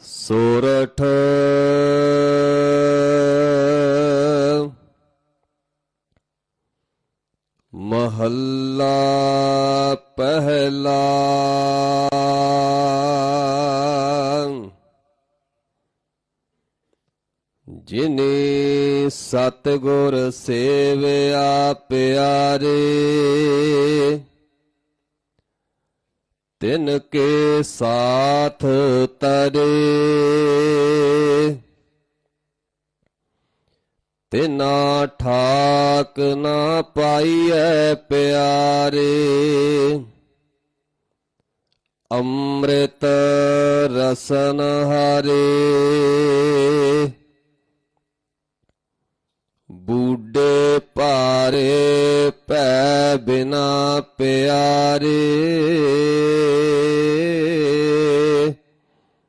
ਸੋਰਠ। ਮਹੱਲਾ ਪਹਿਲਾ। ਜਿਨੇ ਸਤਗੁਰ ਸੇਵਿਆ ਪਿਆਰੇ। ਤਿਨ ਕੇ ਸਾਥ ਤਰੇ। ਤਿਨਾ ਠਾਕ ਨਾ ਪਾਈਐ ਪਿਆਰੇ। ਅੰਮ੍ਰਿਤ ਰਸਨ ਹਰੇ। ਬੂਡੇ ਪਾਰੇ ਪੈ ਬਿਨਾ ਪਿਆਰੇ।